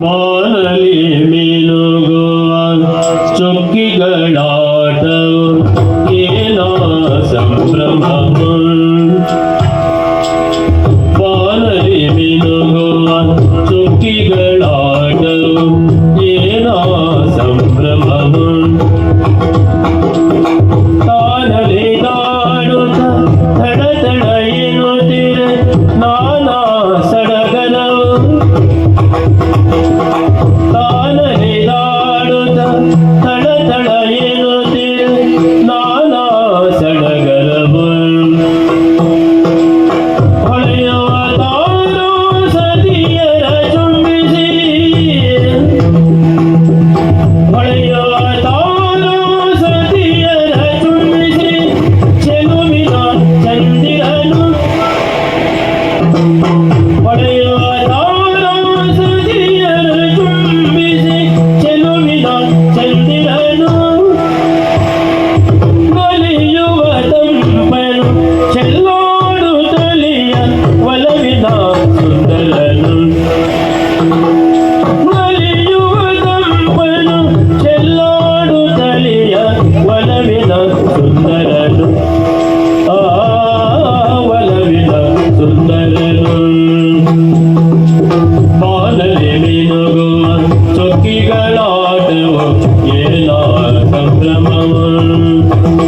ಮಾಲಿ ಮಿಲುಗುವ ಚುಕ್ಕಿಗಳಾಟವು ಏನೋ ಸಂಭ್ರಮ ಮಾಲಿ ಮಿಲುಗುವ ಚುಕ್ಕಿಗಳಾಟವು ಏನೋ ಸಂಭ್ರಮ ila sakramal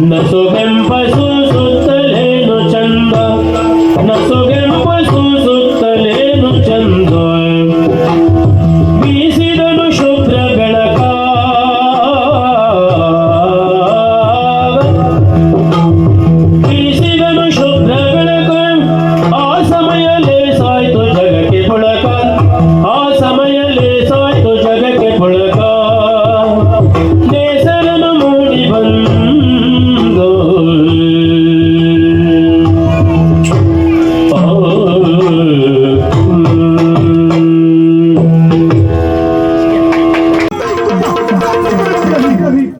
அந்த சுக